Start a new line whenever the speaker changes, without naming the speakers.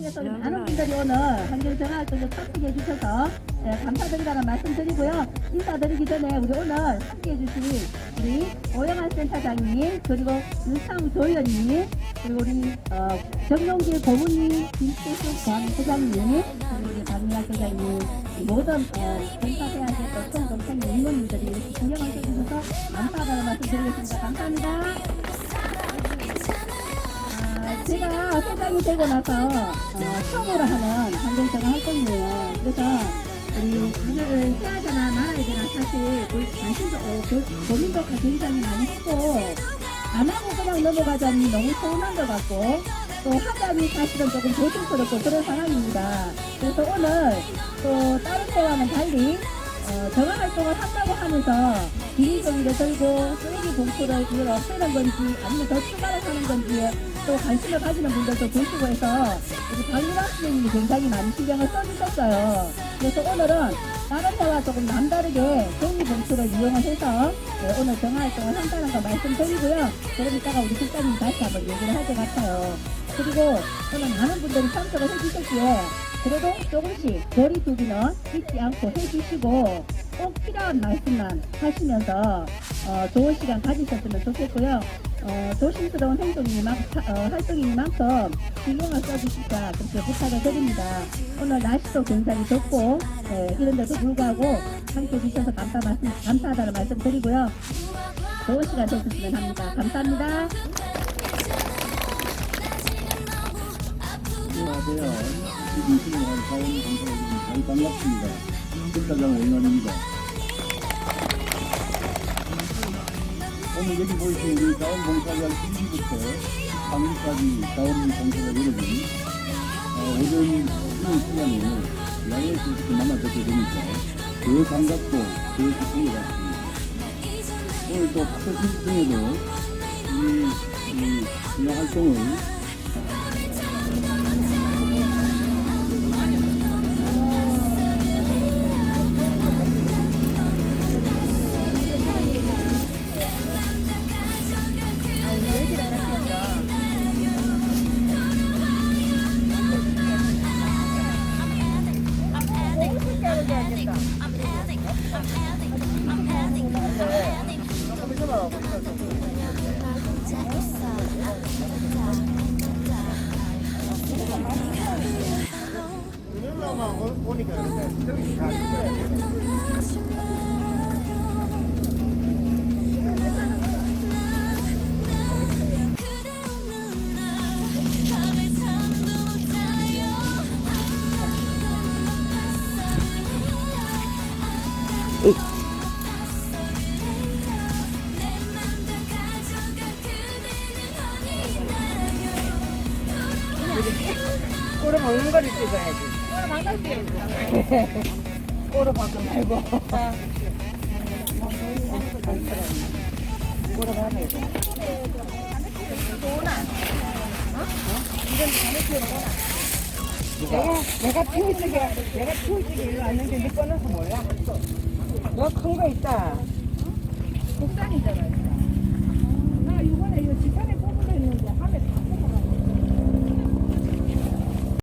그래서 우리 많은 분들이 오늘 환경정화활동에 참석해 주셔서 네, 감사드리다는 말씀드리고요. 인사드리기 전에 우리 오늘 함께해 주신 우리 오영환 센터장님 그리고 윤상우 조위원님 그리고 우리 어, 정용길 고문님 김태숙 광부장님 그리고 우리 박미아 회장님 이 모든 어, 봉사대학의 또 총동생의 임원님들이 이렇게 신경을 써주셔서 감사하다는 말씀 드리겠습니다. 감사합니다. 아, 제가 회장이 되고 나서 어, 처음으로 하는 환경정화 활동이에요. 그래서 우리 문화를 해야 되나 말아야 되나 사실 그 관심도 어, 그 고민도 굉장히 많이 했고 안 하고 그냥 넘어가자니 너무 서운한 것 같고 또 하자니 사실은 조금 조심스럽고 그런 상황입니다. 그래서 오늘 또 다른 때와는 달리 어, 정화 활동을 한다고 하면서 비닐종이를 들고 쓰레기 봉투를 그걸 없애는 건지 아니면 더 추가를 하는 건지 또 관심을 가지는 분들도 계시고 해서 우리 박유라 선생님이 굉장히 많이 신경을 써주셨어요. 그래서 오늘은 다른 때와 조금 남다르게 종이 봉투를 이용을 해서 네, 오늘 정화 활동을 한다는 거 말씀드리고요. 조금 이따가 우리 국장님 다시 한번 얘기를 할 것 같아요. 그리고 오늘 많은 분들이 참석을 해주셨기에 그래도 조금씩 거리 두기는 잊지 않고 해주시고 꼭 필요한 말씀만 하시면서 어, 좋은 시간 가지셨으면 좋겠고요. 어, 조심스러운 행동이니만, 어, 활동이니만큼 신경을 써주시자 그렇게 부탁을 드립니다. 오늘 날씨도 굉장히 덥고 네, 이런데도 불구하고 함께 해주셔서 감사하다는 말씀 드리고요. 좋은 시간 되셨으면 합니다. 감사합니다.
안녕하세요. 이분신의 사원 감사합니다. 잘 반갑습니다. 국가장 오영환입니다. 오늘 여기 보이신 우리 자원봉사관 2시부터 3일까지 자원봉사가 이루어진 어, 오전 쉬는 시간에 야외에서 이렇게 만나 뵙게 되니까 더 반갑고 더 기쁜 것 같습니다. 오늘 또 학교 중에도 이, 이 분야 활동을
꼬로 먹는 거를 찍어야지. 꼬로 방금 꼬로 방금 말고. 꼬로 가면 내가 내가 피우찌개 내가 피우찌개 일로 왔는데 네 꺼내서 몰라. 너 큰 거 있다. 국산이잖아.